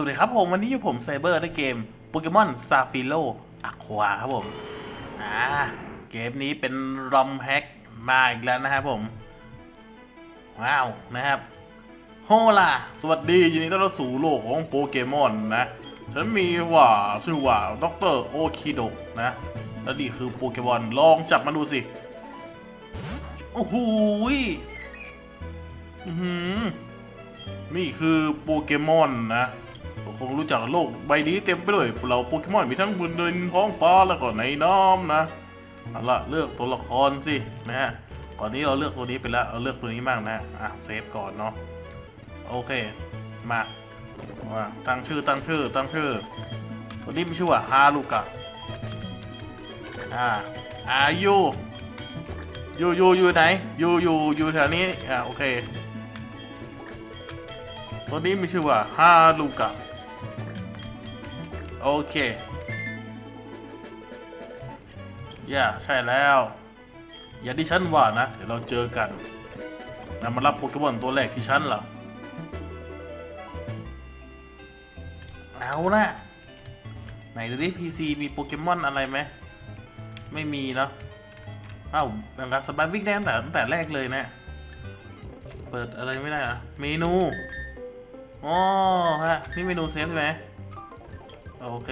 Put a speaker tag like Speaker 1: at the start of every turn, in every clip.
Speaker 1: วัสดีครับผม วันนี้อยู่ผมไซเบอร์ในเกมโปเกมอนซาฟิโลอะควาครับผม อ่า เกมนี้เป็นรอมแฮกมาอีกแล้วนะครับผม ว้าว นะครับโฮล่าสวัสดี ยินดีต้อนรับสู่โลกของโปเกมอนนะ ฉันมีว่าชื่อว่าด็อกเตอร์โอคิโดนะ แล้วนี่คือโปเกมอนลองจับมาดูสิ โอ้โหนี่คือโปเกมอนนะ คงรู้จักโลกใบนี้เต็มไปด้วยเราโปเกมอนมีทั้งบนเดินท้องฟ้าแล้วก็ในน้ำนะเอาละเลือกตัวละครสินะฮะก่อนนี้เราเลือกตัวนี้ไปแล้วเราเลือกตัวนี้มากนะอะเซฟก่อนเนาะโอเคมามาตั้งชื่อตั้งชื่อตั้งชื่อตัวนี้มีชื่อว่าฮารุกะอ่าอายุอยู่อยู่อยู่ไหนอยู่อยู่อยู่แถวนี้อ่าโอเคตัวนี้มีชื่อว่าฮาลูกะ โอเคย่าใช่แล้ว อย่าที่ฉันว่านะ เดี๋ยวเราเจอกันนะมารับโปเกมอนตัวแรกที่ฉันเหรอเอาละไหนดูดิ PC มีโปเกมอนอะไรไหม ไม่มีเนาะเอ้าดังการสบายวิ่งได้ตั้งแต่ตั้งแต่แรกเลยนะ เปิดอะไรไม่ได้อะเมนูอ๋อฮะ นี่เมนูเซฟใช่ไหม โอเค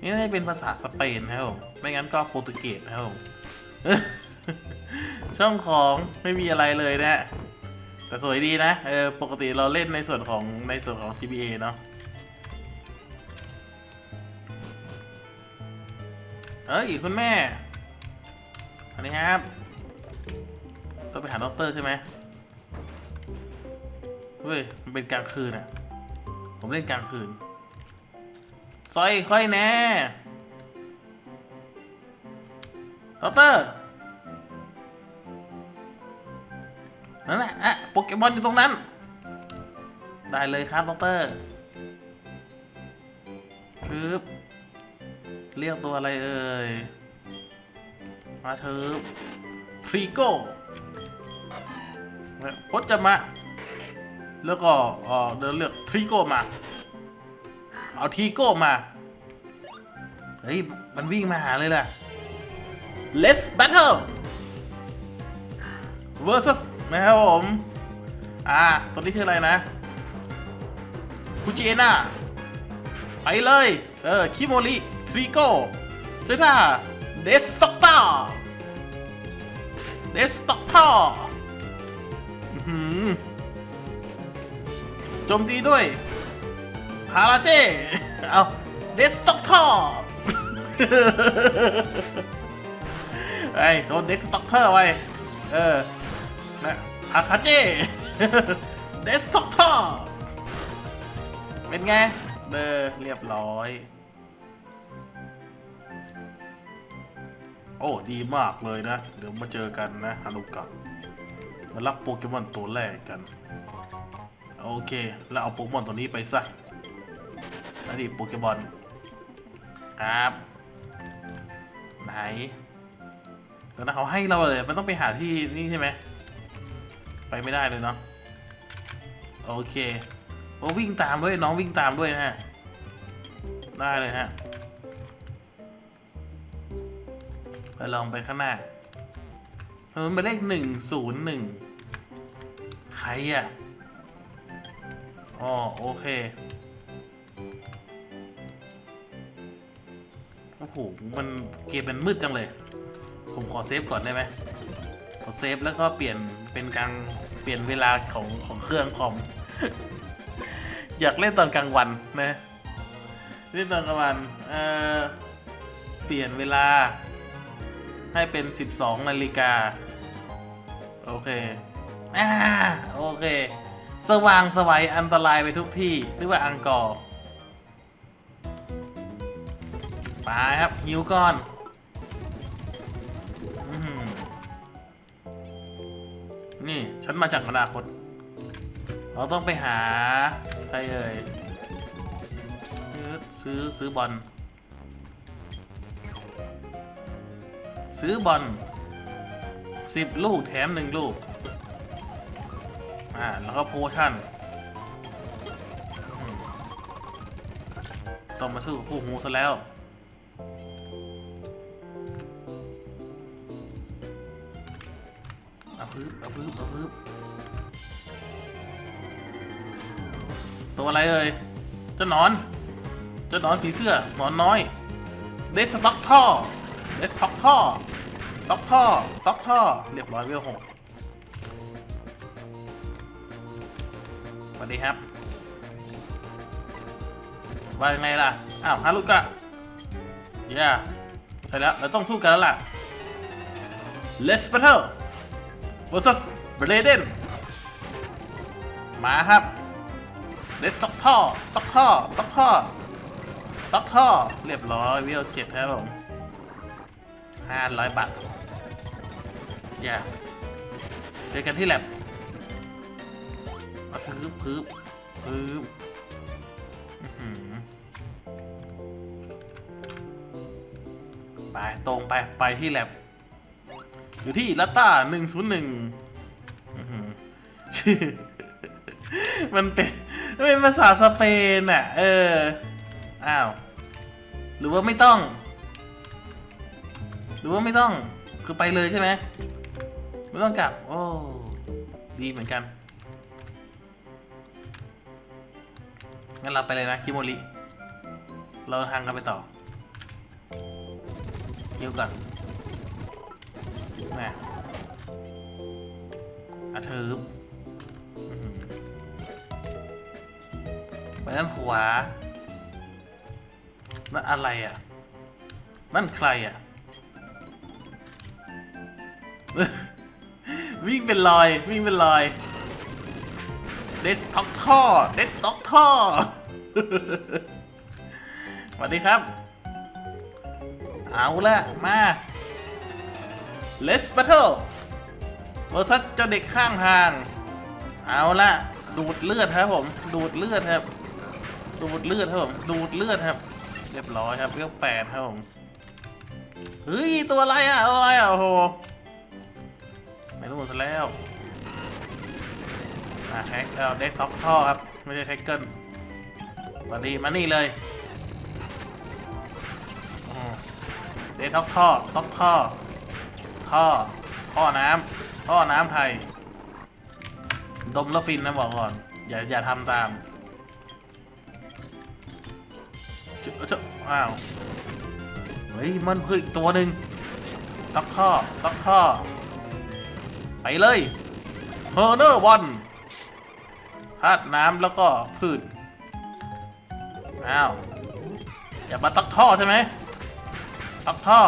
Speaker 1: นี่น่าจะเป็นภาษาสเปนนะครับผมไม่งั้นก็โปรตุเกสนะครับผมช่องของไม่มีอะไรเลยนะแต่สวยดีนะ เออ ปกติเราเล่นในส่วนของในส่วนของ GBA เนาะเอ้ยคุณแม่ อันนี้ครับ ต้องไปหาด็อกเตอร์ใช่ไหมเฮ้ย มันเป็นกลางคืนอะผมเล่นกลางคืน ซอยค่อยแน่ดอกเตอร์นั่นแหละอะโปเกมอนอยู่ตรงนั้น ได้เลยครับดอกเตอร์ปึ๊บเรียกตัวอะไรเอ่ย มาเถิบทริโก้พจมะแล้วก็เออเดินเลือกทริโก้มา เอาทรีโก้มา เฮ้ย มันวิ่งมาหาเลยล่ะ Let's battle versus นะครับผม อ่า ตัวนี้ชื่ออะไรนะคุจิเอน่าไปเลย เออ คิโมริทริโก้เซต้าเดสต็อกตาเดสต็อกตอื้อหือโจมตีด้วย พาราเจ เอาเดสต็อกทอ ไอ้โดนเดสต็อกเตอร์ไว้ เออนะพาคาเจเดสต็อกทอร์เป็นไงเดอเรียบร้อย โอ้ ดีมากเลยนะ เดี๋ยวมาเจอกันนะฮารุกะมารับโปเกมอนตัวแรกกัน โอเค แล้วเอาโปเกมอนตัวนี้ไปซะอันนี้โปเกมอนครับ ไหนเดี๋ยวนะเขาให้เราเลย มันต้องไปหาที่นี่ใช่ไหม ไปไม่ได้เลยเนาะ โอเคโอ้วิ่งตามด้วย น้องวิ่งตามด้วยนะฮะ ได้เลยฮะ ไปลองไปข้างหน้ามันเป็นเลขหนึ่งศูนย์หนึ่งใครอะ อ๋อ โอเค โอ้โห มันเกมมันมืดจังเลย ผมขอเซฟก่อนได้ไหมขอเซฟแล้วก็เปลี่ยนเป็นกลางเปลี่ยนเวลาของของเครื่องคอม อยากเล่นตอนกลางวันนะ เล่นตอนกลางวัน เอ่อ เปลี่ยนเวลา ให้เป็น 12 นาฬิกา โอเค อ่า โอเค สว่างสวัยอันตรายไปทุกที่หรือว่าอังกอร์ ครับหิวก่อนอนี่ ฉันมาจากอนาคต เราต้องไปหา ใครเอ่ยซื้อซื้อบอล ซื้อบอลสิบลูกแถมหนึ่งลูก อ่า แล้วก็โพชั่น ต้องมาสู้กับคู่หูซะแล้ว ตัวอะไรเอ่ยเจ้าหนอนเจ้าหนอนผีเสื้อหนอนน้อยเดสต็อกท่อเดสต็อกท่อต็อกท่อต็อกท่อเรียบร้อยเวลหกสวัสดีครับว่ายังไงล่ะ อ้าวฮารุกะเย่ใช่แล้ว เราต้องสู้กันแล้วล่ะ Let's battle versus Braden มาครับ Let's ต็อกท่อต็อกท่อต็อกท่อต็อกท่อเรียบร้อยวิวเจ็ดครับผมห้าร้อยบาทเย่เจอกันที่แลบมาพื้บพื้บพื้บอื้อหือไปตรงไปไปที่แลบอยู่ที่ลัตตาหนึ่งศูนย์หนึ่งชื่อมันเป็น เป็นภาษาสเปนอะ เออ อ้าว หรือว่าไม่ต้อง หรือว่าไม่ต้อง คือไปเลยใช่ไหม ไม่ต้องกลับ โอ้ ดีเหมือนกัน งั้นเราไปเลยนะ คิโมริ เราทางกันไปต่อยิวก่อนแม่อาเชิบอื้อ ไปด้านขวา นั่นอะไรอะ นั่นใครอะ วิ่งเป็นรอย วิ่งเป็นรอยเดสท็อกท่อเดสท็อกท่อสวัสดีครับ เอาละมา Let's battle เวอร์ซัสเจ้าเด็กข้างทาง เอาละดูดเลือดครับผม ดูดเลือดครับ ดูดเลือดครับผมดูดเลือดครับ เรียบร้อยครับเรียกแปดครับผมเฮ้ยตัวอะไรอะตัวอะไรอะโอ้โหไม่รู้ซะแล้วอะแฮกเอาเด็กท็อกท่อครับไม่ใช่แฮกเกิลมาดีมานี่เลยเด็กท็อกท่อท็อกท่อท่อท่อน้ำท่อน้ำไทย ดมแล้วฟินนะบอกก่อน อย่าอย่าทำตาม เชอะเชอะอ้าว เฮ้ย มันคืออีกตัวหนึ่งท็อกท่อท็อกท่อไปเลยเฮอร์เนอร์วันธาตุน้ำแล้วก็พืช อ้าว อย่ามาตักท่อใช่ไหมตักท่อ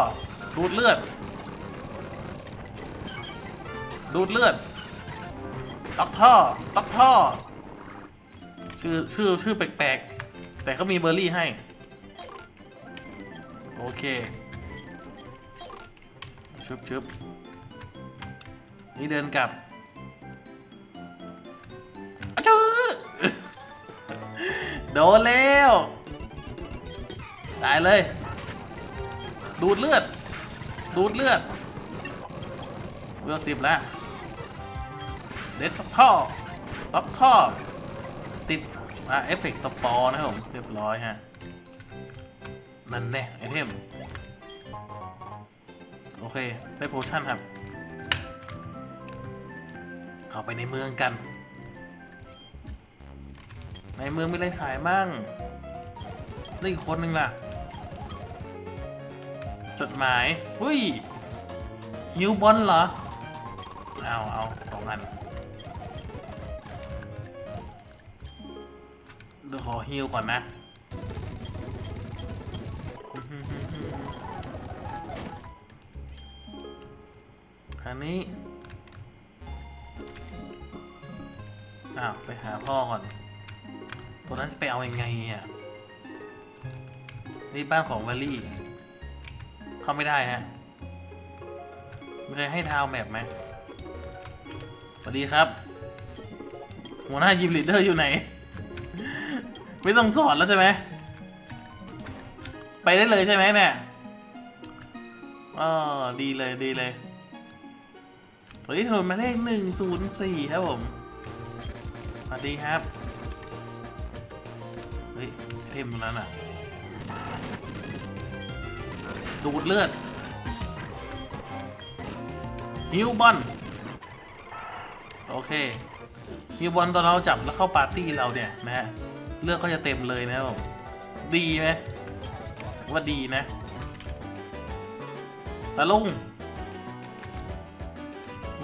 Speaker 1: ดูดเลือด ดูดเลือด ตักท่อ ตักท่อ ชื่อชื่อชื่อแปลกๆ แต่เขามีเบอร์รี่ให้ โอเคชึบชึบนี่เดินกลับอจื้อโดนแล้วตายเลย ดูดเลือด ดูดเลือดเวลสิบแล้วเดสท่อต็อกท่อติดอะเอฟเฟกต์สปอร์นะครับผม เรียบร้อยฮะ นั่นแน่ไอเทม โอเค ได้โพชั่นครับ เข้าไปในเมืองกัน ในเมืองมีอะไรขายมั่งนี่อีกคนหนึ่งล่ะ จดหมายหุ้ยฮิวบอลเหรอ เอาเอาสองอันเดี๋ยวขอฮิวก่อนนะ อันนี้ อ้าว ไปหาพ่อก่อน ตัวนั้นจะไปเอาอยัางไงอะ นี่บ้านของวาลี่ เข้าไม่ได้ฮะมันจะให้ทาวแมปไหมสวัสดีครับ หัวหน้ายิมลีดเดอร์อยู่ไหน ไม่ต้องสอนแล้วใช่ไหม ไปได้เลยใช่ไหมเนี่ยอ๋อดีเลยดีเลย วันนี้ถนนหมายเลขหนึ่งศูนย์สี่ครับผม สวัสดีครับ เฮ้ยเทมตรงนั้นอะ ดูดเลือดฮิวบอลโอเคฮิวบอลตอนเราจับแล้วเข้าปาร์ตี้เราเนี่ยนะฮะ เลือดก็จะเต็มเลยนะครับผมดีไหมว่าดีนะตาลุง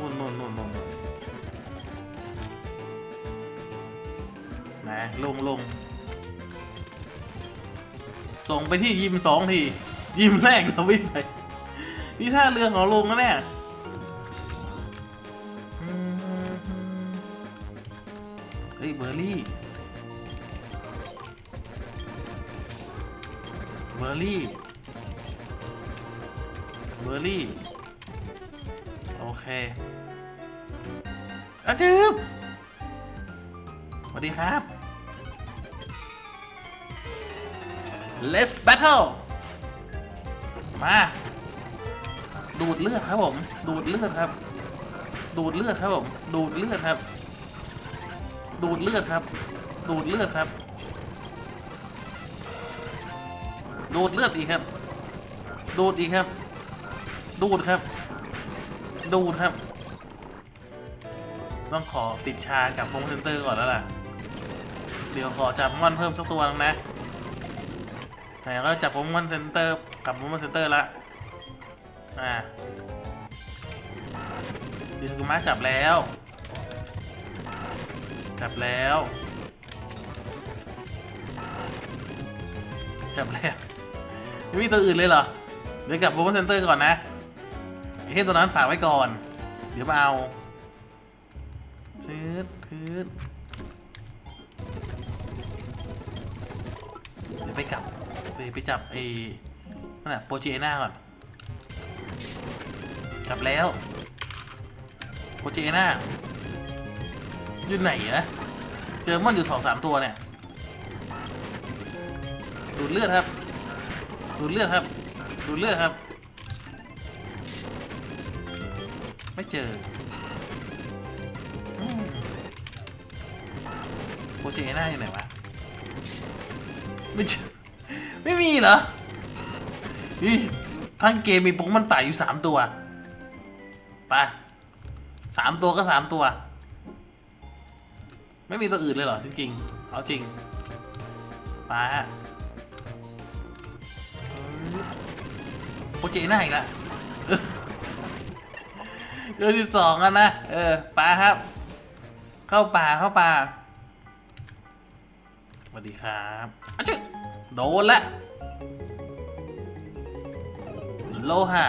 Speaker 1: นู่นนู่นนู่นนู่นนู่นนะลงลงส่งไปที่ยิมสองที ยิมแรกเราไม่ไป นี่ท่าเรือของลงนะเนี่ยเฮ้ยเบอร์รี่ เบอร์รี่ เบอร์รี่ อเคอาจืบสวัสดีครับ Let's battle มา ดูดเลือดครับผม ดูดเลือดครับ ดูดเลือดครับผม ดูดเลือดครับ ดูดเลือดครับ ดูดเลือดครับ ดูดเลือดอีกครับ ดูดอีกครับ ดูดครับ ดูดครับ ต้องขอติดชากับโฮมเซนเตอร์ก่อนแล้วล่ะ เดี๋ยวขอจับมอนเพิ่มสักตัวนึงนะไหนก็จับโฮมอนเซ็นเตอร์กับโฮมอนเซ็นเตอร์ละอ่าดิสกุมาจับแล้ว จับแล้ว จับแล้วไม่มีตัวอื่นเลยเหรอ เดี๋ยวกลับโปรโมชั่นเซ็นเตอร์ก่อนนะ เหี้ยตัวนั้นฝากไว้ก่อน เดี๋ยวมาเอาชืดพืดเดี๋ยวไปกลับเดี๋ยวไปจับไอ้นั่นแหละโปรเจน่าก่อน กลับแล้วโปรเจน่าอยู่ไหนอะเจอมันอยู่สองสามตัวเนี่ยดูดเลือดครับดูดเลือดครับดูดเลือดครับ ไม่เจอโปรเจน่าอยู่ไหนวะ ไม่เจอ ไม่มีเหรอนี่ทั้งเกมมีโปเกมอนป่าอยู่สามตัว ไปสามตัวก็สามตัว ไม่มีตัวอื่นเลยเหรอ จริงๆเอาจริงไปฮะโปรเจน้าอีกแล้ว เดือนสิบสองแล้วนะ เออป่าครับ เข้าป่าเข้าป่าสวัสดีครับอจึโดนละโลหะ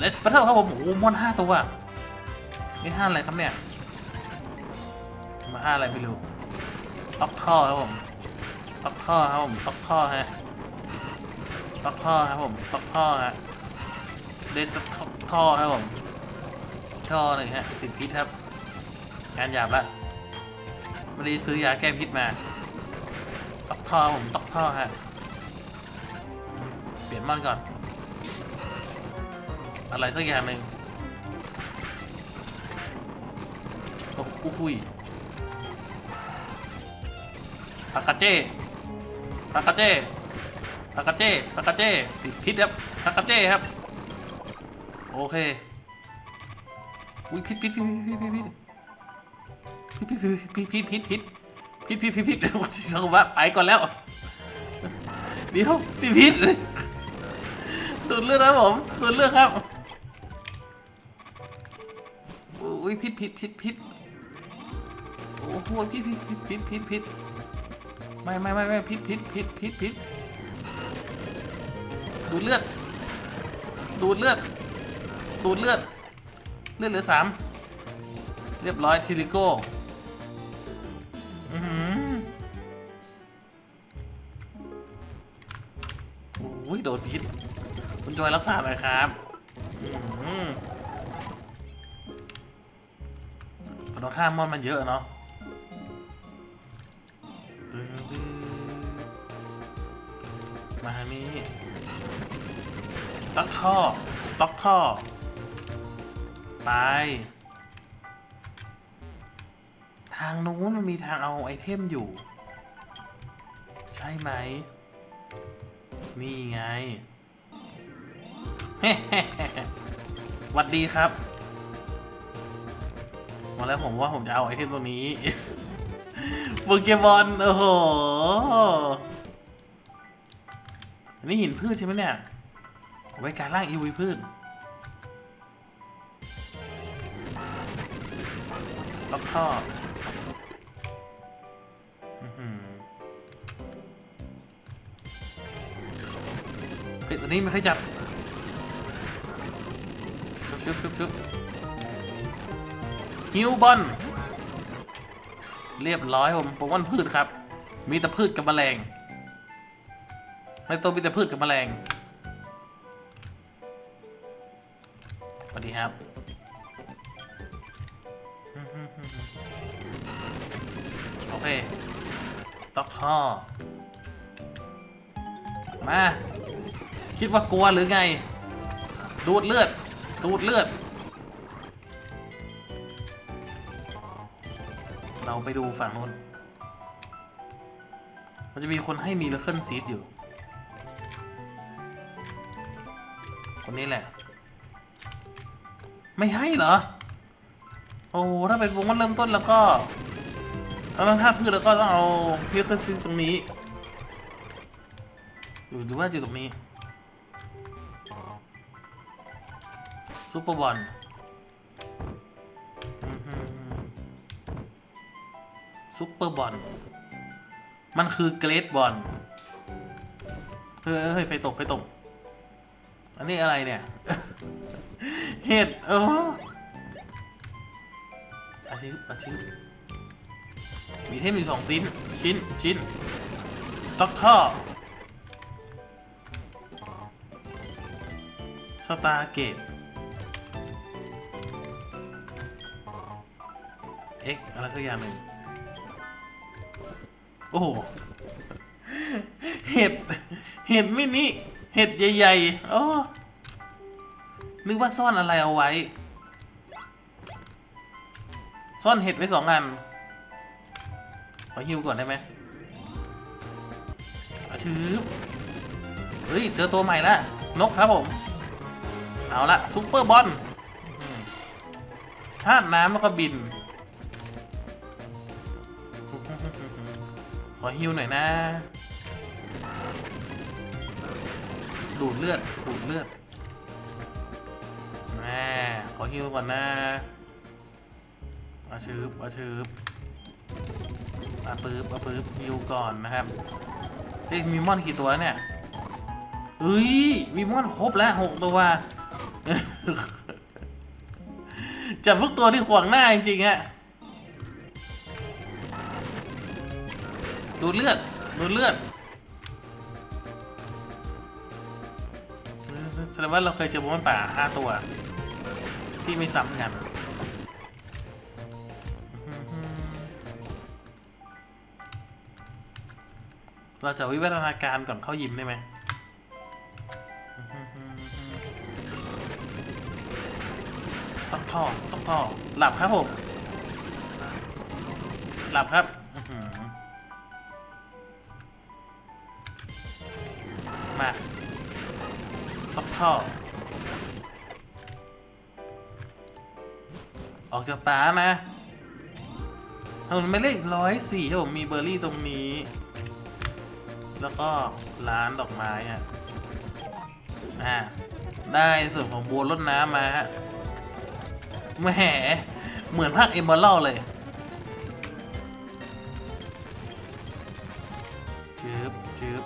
Speaker 1: Let's battle ครับผมโอ้โหมอนห้าตัวนี่ห้าอะไรครับเนี่ย มาห้าอะไรไม่รู้ต็อกท่อครับผมต็อกท่อครับผมต็อกท่อฮะตอกท่อครับผมตอกท่อฮะเดสต๊อก ท่อครับผมท่อหนึ่งฮะติดพิษครับงานหยาบละไม่ได้ซื้อยาแก้พิษมาตอกท่อผมตอกท่อฮะเปลี่ยนมันก่อน อะไรสักอย่างหนึ่งโอ้กูคุยปากกาเจ้ปากกาเจ้ปากกาเจ้ปากกาเจ้ติดพิษครับปากกาเจ้ครับ โอเค อุ้ยพิษพิษพิษพิษพิษพิษพิษพิษพิษพิษพิษพิษพิษพิษพิษพิษพิษเดี๋ยวสังว่าไปก่อนแล้ว เดี๋ยวพิษพิษดูดเลือดครับผมดูดเลือดครับอุ้ยพิษพิษพิษพิษโอ้โหพิษพิษพิษพิษพิษพิษไม่ไม่ไม่ไม่พิษพิษพิษพิษพิษดูดเลือดดูดเลือด ดูดเลือด เลือดเหลือสามเรียบร้อยทิลิโก้อือหือโอ้ยโดนพิษคุณจอยรักษาหน่อยครับอื้อหือข้ามมอนมันเยอะเนาะมาทานี้สต็อกท่อสต็อกท่อ ไป ทางนู้นมันมีทางเอาไอเทมอยู่ ใช่ไหม นี่ไง หวัดดีครับ มาแล้วผมว่าผมจะเอาไอเทมตัวนี้โปเกมอนโอ้โหนนี้หินพืชใช่ไหมเนี่ยเอาไว้การล่างอีวีพืช ท่ออื้อหือเฮ้ยตัวนี้ไม่เคยจับชุบชุบชุบชุบฮิวบอลเรียบร้อยผมผมว่าพืชครับ มีแต่พืชกับแมลงในตัวมีแต่พืชกับแมลงสวัสดีครับ โอเคต็อกท่อมา คิดว่ากลัวหรือไง ดูดเลือด ดูดเลือด เราไปดูฝั่งนู้น มันจะมีคนให้มีเลเคิลซีดอยู่ คนนี้แหละ ไม่ให้เหรอ โอ้ถ้าเป็นวงมันเริ่มต้นแล้วก็เราต้องท่าพืชแล้วก็ต้องเอาพิลเคิลซีดตรงนี้อยู่หรือว่าอยู่ตรงนี้ซุปเปอร์บอลซุปเปอร์บอลมันคือเกรดบอลเฮ้ยเฮ้ยไฟตกไฟตก อันนี้อะไรเนี่ย เห็ดเออ อาชิบอาชิบมีเทมอยู่สองชิ้น ชิ้น ชิ้นสต็อกท่อสตาร์เกตเอ็กอะไรสักอย่างหนึ่งโอ้โห เห็ด เห็ดมินิ เห็ดใหญ่ๆ โอ้ นึกว่าซ่อนอะไรเอาไว้ ซ่อนเห็ดไว้สองอัน ขอฮิวก่อนได้ไหมอาชืบเฮ้ย เจอตัวใหม่แล้วนกครับผม เอาละซุปเปอร์บอลธาตุน้ำแล้วก็บิน ขอฮิวหน่อยนะ ดูดเลือด ดูดเลือดแม่ขอฮิวก่อนนะ อาชืบอาชืบอาปื๊บอาปื๊บฮิวก่อนนะครับเฮ้ยมีมอนกี่ตัวเนี่ยเฮ้ยมีมอนครบแล้วหกตัวจับพวกตัวที่ขวางหน้าจริงๆฮะดูเลือดดูเลือดแสดงว่าเราเคยเจอมอนป่าห้าตัว ที่ไม่ซ้ำกัน เราจะวิวัฒนาการก่อนเข้ายิมได้ไหมสต็อกท่อสต็อกท่อหลับครับผม หลับครับมาสต็อกท่อออกจากป่านะถนนหมายเลขร้อยสี่ครับผมมีเบอร์รี่ตรงนี้ แล้วก็ร้านดอกไม้ฮะอ่าได้ส่วนของบัวรดน้ำมาฮะแหมเหมือนภาคเอมเบอร์เลยชืบชืบ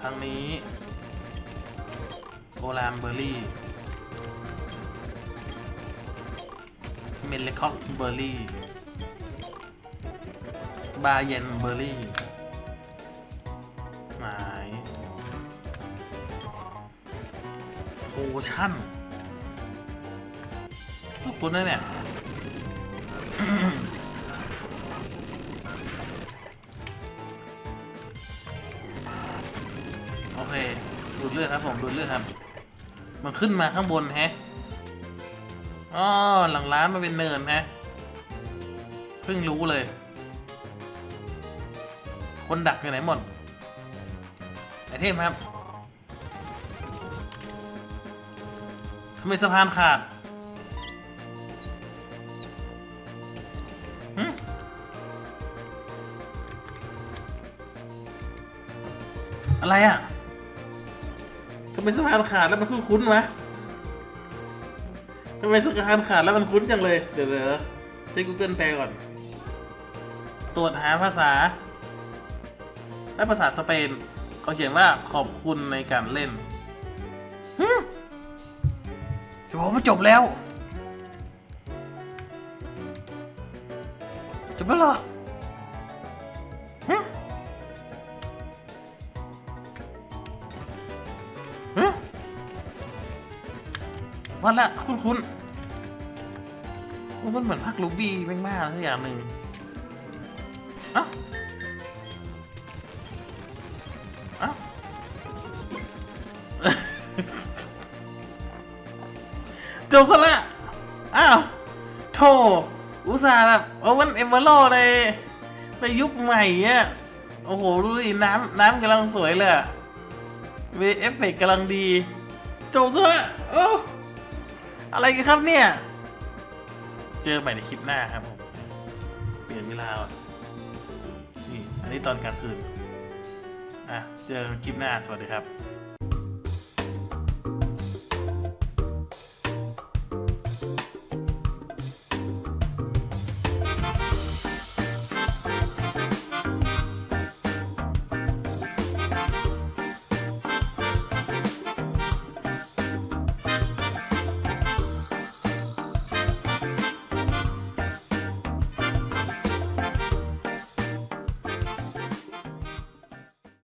Speaker 1: ทางนี้โอลานเบอร์รี่เมลเลคอกเบอร์รี่ บาเย็นเบอร์รี่ไหมายโพชั่นทุกคนนะเนี่ยโอเค ดูดเลือดครับผม ดูดเลือดครับ มันขึ้นมาข้างบนแฮะอ๋อหลังร้านมันเป็นเนินฮะ เพิ่งรู้เลย คนดักอยู่ไหนหมดไอเทมครับทำไมสะพานขาดอะไรอะทำไมสะพานขาดแล้วมันคุ้นๆวะทำไมสะพานขาดแล้วมันคุ้นจังเลย เดี๋ยวเดี๋ยวใช้ Google แปลก่อน ตรวจหาภาษา และภาษาสเปนเขาเขียนว่าขอบคุณในการเล่นฮึจะบอกว่ามันจบแล้ว จบแล้วเหรอฮึฮึวันละคุณคุณมันเหมือนพักลูบี้แม่งมากสักอย่างหนึ่งอ้า จบซะละ อ้าวโธ่อุตส่าห์แบบโอเวนเอเวอร์โลในในยุคใหม่เนี่ยโอ้โห ดูดิ น้ำน้ำกำลังสวยเลยเวเอฟเฟกต์กำลังดี จบซะละโอ้อะไรกันครับเนี่ย เจอใหม่ในคลิปหน้าครับผม เปลี่ยนเวลาก่อนนี่ อันนี้ตอนกลางคืน อะ เจอกันคลิปหน้า สวัสดีครับ